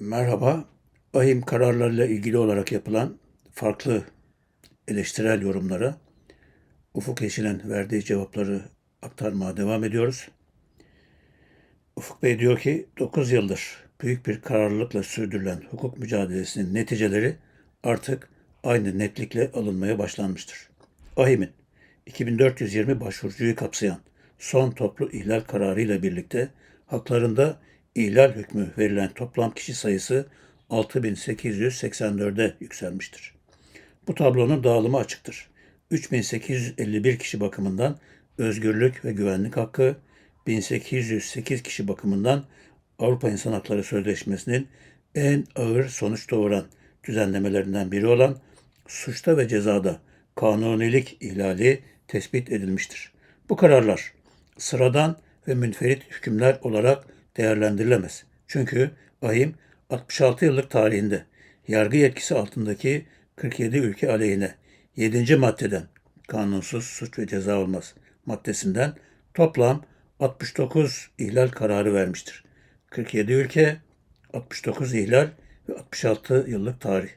Merhaba. Ahim kararlarıyla ilgili olarak yapılan farklı eleştirel yorumlara Ufuk Yeşil'in verdiği cevapları aktarmaya devam ediyoruz. Ufuk Bey diyor ki 9 yıldır büyük bir kararlılıkla sürdürülen hukuk mücadelesinin neticeleri artık aynı netlikle alınmaya başlanmıştır. Ahim'in 2420 başvurucuyu kapsayan son toplu ihlal kararıyla birlikte haklarında ihlal hükmü verilen toplam kişi sayısı 6884'e yükselmiştir. Bu tablonun dağılımı açıktır. 3851 kişi bakımından özgürlük ve güvenlik hakkı, 1808 kişi bakımından Avrupa İnsan Hakları Sözleşmesi'nin en ağır sonuç doğuran düzenlemelerinden biri olan suçta ve cezada kanunilik ihlali tespit edilmiştir. Bu kararlar sıradan ve münferit hükümler olarak değerlendirilemez. Çünkü ahim 66 yıllık tarihinde yargı yetkisi altındaki 47 ülke aleyhine 7. maddeden kanunsuz suç ve ceza olmaz maddesinden toplam 69 ihlal kararı vermiştir. 47 ülke, 69 ihlal ve 66 yıllık tarih.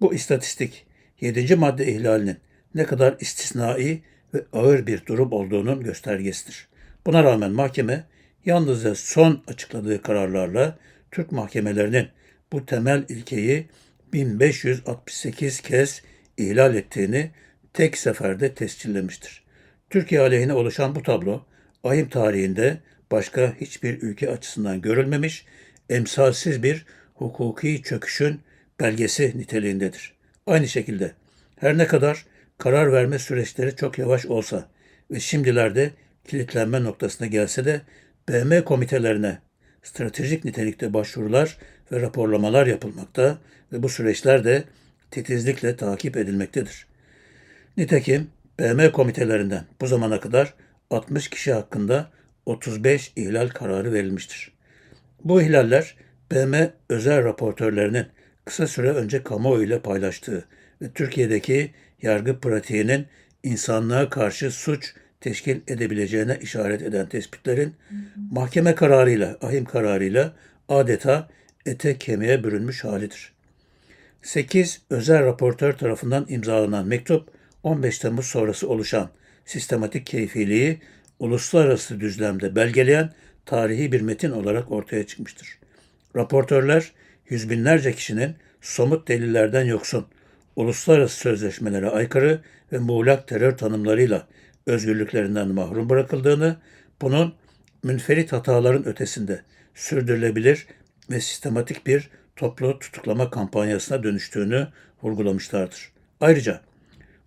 Bu istatistik 7. madde ihlalinin ne kadar istisnai ve ağır bir durum olduğunun göstergesidir. Buna rağmen mahkeme yalnızca son açıkladığı kararlarla Türk mahkemelerinin bu temel ilkeyi 1568 kez ihlal ettiğini tek seferde tescillemiştir. Türkiye aleyhine oluşan bu tablo ahim tarihinde başka hiçbir ülke açısından görülmemiş, emsalsiz bir hukuki çöküşün belgesi niteliğindedir. Aynı şekilde her ne kadar karar verme süreçleri çok yavaş olsa ve şimdilerde kilitlenme noktasına gelse de BM komitelerine stratejik nitelikte başvurular ve raporlamalar yapılmakta ve bu süreçler de titizlikle takip edilmektedir. Nitekim BM komitelerinden bu zamana kadar 60 kişi hakkında 35 ihlal kararı verilmiştir. Bu ihlaller BM özel raportörlerinin kısa süre önce kamuoyu ile paylaştığı ve Türkiye'deki yargı pratiğinin insanlığa karşı suç teşkil edebileceğine işaret eden tespitlerin mahkeme kararıyla, ahim kararıyla adeta ete kemiğe bürünmüş halidir. 8 özel raportör tarafından imzalanan mektup 15 Temmuz sonrası oluşan sistematik keyfiliği uluslararası düzlemde belgeleyen tarihi bir metin olarak ortaya çıkmıştır. Raportörler yüz binlerce kişinin somut delillerden yoksun, uluslararası sözleşmelere aykırı ve muğlak terör tanımlarıyla özgürlüklerinden mahrum bırakıldığını, bunun münferit hataların ötesinde sürdürülebilir ve sistematik bir toplu tutuklama kampanyasına dönüştüğünü vurgulamışlardır. Ayrıca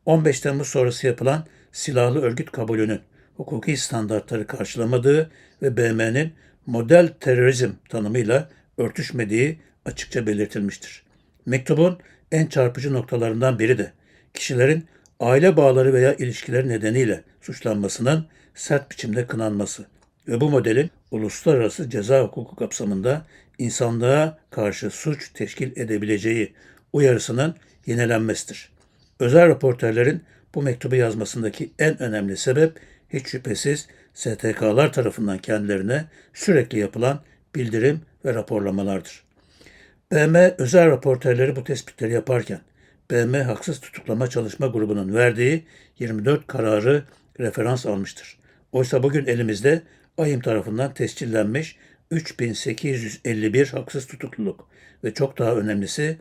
15 Temmuz sonrası yapılan silahlı örgüt kabulünün hukuki standartları karşılamadığı ve BM'nin model terörizm tanımıyla örtüşmediği açıkça belirtilmiştir. Mektubun en çarpıcı noktalarından biri de kişilerin aile bağları veya ilişkileri nedeniyle suçlanmasının sert biçimde kınanması ve bu modelin uluslararası ceza hukuku kapsamında insanlığa karşı suç teşkil edebileceği uyarısının yenilenmesidir. Özel raportörlerin bu mektubu yazmasındaki en önemli sebep hiç şüphesiz STK'lar tarafından kendilerine sürekli yapılan bildirim ve raporlamalardır. BM özel raportörleri bu tespitleri yaparken BM Haksız Tutuklama Çalışma Grubu'nun verdiği 24 kararı referans almıştır. Oysa bugün elimizde AYİM tarafından tescillenmiş 3851 haksız tutukluluk ve çok daha önemlisi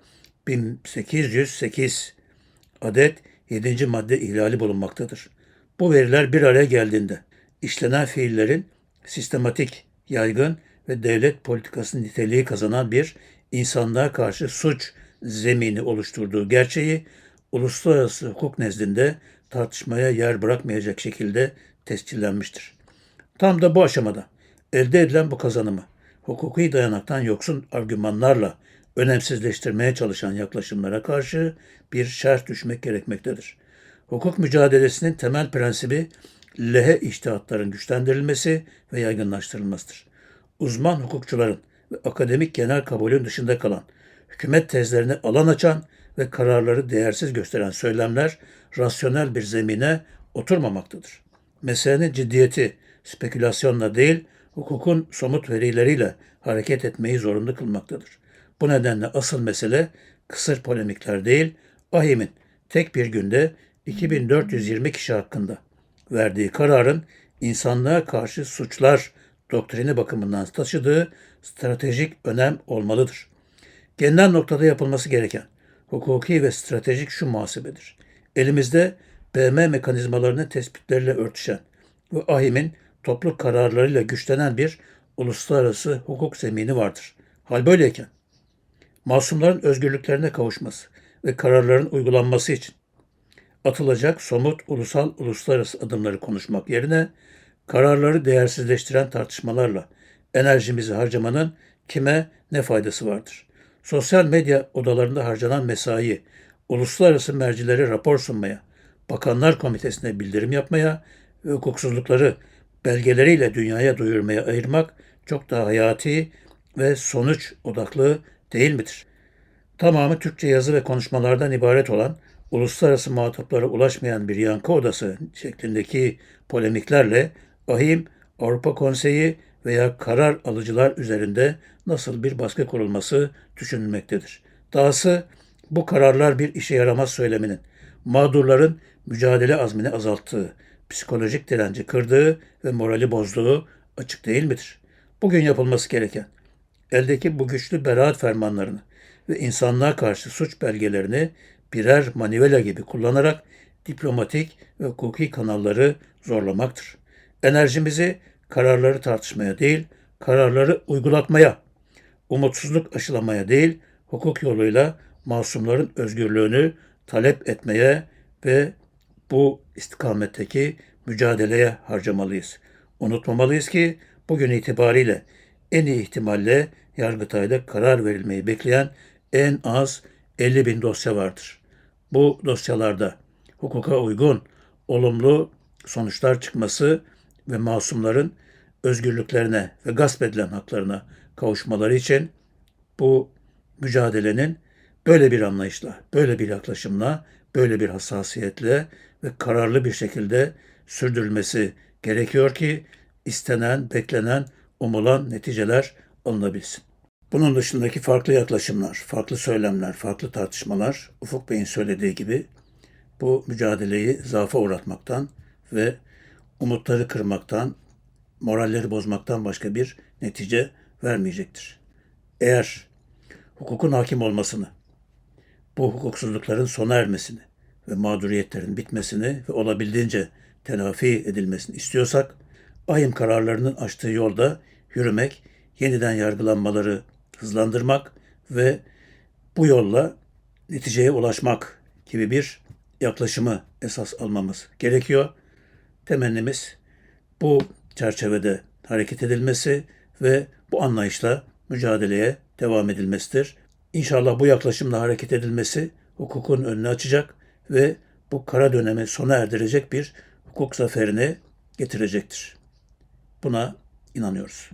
1808 adet 7. madde ihlali bulunmaktadır. Bu veriler bir araya geldiğinde işlenen fiillerin sistematik, yaygın ve devlet politikası niteliği kazanan bir insanlığa karşı suç zemini oluşturduğu gerçeği uluslararası hukuk nezdinde tartışmaya yer bırakmayacak şekilde tescillenmiştir. Tam da bu aşamada elde edilen bu kazanımı hukuki dayanaktan yoksun argümanlarla önemsizleştirmeye çalışan yaklaşımlara karşı bir şerh düşmek gerekmektedir. Hukuk mücadelesinin temel prensibi lehe iştihatların güçlendirilmesi ve yaygınlaştırılmasıdır. Uzman hukukçuların ve akademik genel kabulün dışında kalan, hükümet tezlerine alan açan ve kararları değersiz gösteren söylemler rasyonel bir zemine oturmamaktadır. Meselenin ciddiyeti spekülasyonla değil, hukukun somut verileriyle hareket etmeyi zorunlu kılmaktadır. Bu nedenle asıl mesele kısır polemikler değil, AHİM'in tek bir günde 2420 kişi hakkında verdiği kararın insanlığa karşı suçlar doktrini bakımından taşıdığı stratejik önem olmalıdır. Gelinen noktada yapılması gereken hukuki ve stratejik şu muhasebedir. Elimizde BM mekanizmalarının tespitleriyle örtüşen ve AHİM'in toplu kararlarıyla güçlenen bir uluslararası hukuk zemini vardır. Hal böyleyken masumların özgürlüklerine kavuşması ve kararların uygulanması için atılacak somut ulusal uluslararası adımları konuşmak yerine kararları değersizleştiren tartışmalarla enerjimizi harcamanın kime ne faydası vardır? Sosyal medya odalarında harcanan mesai, uluslararası mercilere rapor sunmaya, bakanlar komitesine bildirim yapmaya ve hukuksuzlukları belgeleriyle dünyaya duyurmaya ayırmak çok daha hayati ve sonuç odaklı değil midir? Tamamı Türkçe yazı ve konuşmalardan ibaret olan uluslararası muhataplara ulaşmayan bir yankı odası şeklindeki polemiklerle ahim Avrupa Konseyi veya karar alıcılar üzerinde nasıl bir baskı kurulması düşünülmektedir. Dahası bu kararlar bir işe yaramaz söyleminin mağdurların mücadele azmini azalttığı, psikolojik direnci kırdığı ve morali bozduğu açık değil midir? Bugün yapılması gereken eldeki bu güçlü beraat fermanlarını ve insanlığa karşı suç belgelerini birer manivela gibi kullanarak diplomatik ve hukuki kanalları zorlamaktır. Enerjimizi kararları tartışmaya değil, kararları uygulatmaya, umutsuzluk aşılamaya değil, hukuk yoluyla masumların özgürlüğünü talep etmeye ve bu istikametteki mücadeleye harcamalıyız. Unutmamalıyız ki bugün itibariyle en iyi ihtimalle Yargıtay'da karar verilmeyi bekleyen en az 50 bin dosya vardır. Bu dosyalarda hukuka uygun, olumlu sonuçlar çıkması ve masumların özgürlüklerine ve gasp edilen haklarına kavuşmaları için bu mücadelenin böyle bir anlayışla, böyle bir yaklaşımla, böyle bir hassasiyetle ve kararlı bir şekilde sürdürülmesi gerekiyor ki istenen, beklenen, umulan neticeler alınabilsin. Bunun dışındaki farklı yaklaşımlar, farklı söylemler, farklı tartışmalar Ufuk Bey'in söylediği gibi bu mücadeleyi zaafa uğratmaktan ve umutları kırmaktan, moralleri bozmaktan başka bir netice vermeyecektir. Eğer hukukun hakim olmasını, bu hukuksuzlukların sona ermesini ve mağduriyetlerin bitmesini ve olabildiğince telafi edilmesini istiyorsak, ahim kararlarının açtığı yolda yürümek, yeniden yargılanmaları hızlandırmak ve bu yolla neticeye ulaşmak gibi bir yaklaşımı esas almamız gerekiyor. Temennimiz bu çerçevede hareket edilmesi ve bu anlayışla mücadeleye devam edilmesidir. İnşallah bu yaklaşımla hareket edilmesi hukukun önünü açacak ve bu kara dönemi sona erdirecek bir hukuk zaferini getirecektir. Buna inanıyoruz.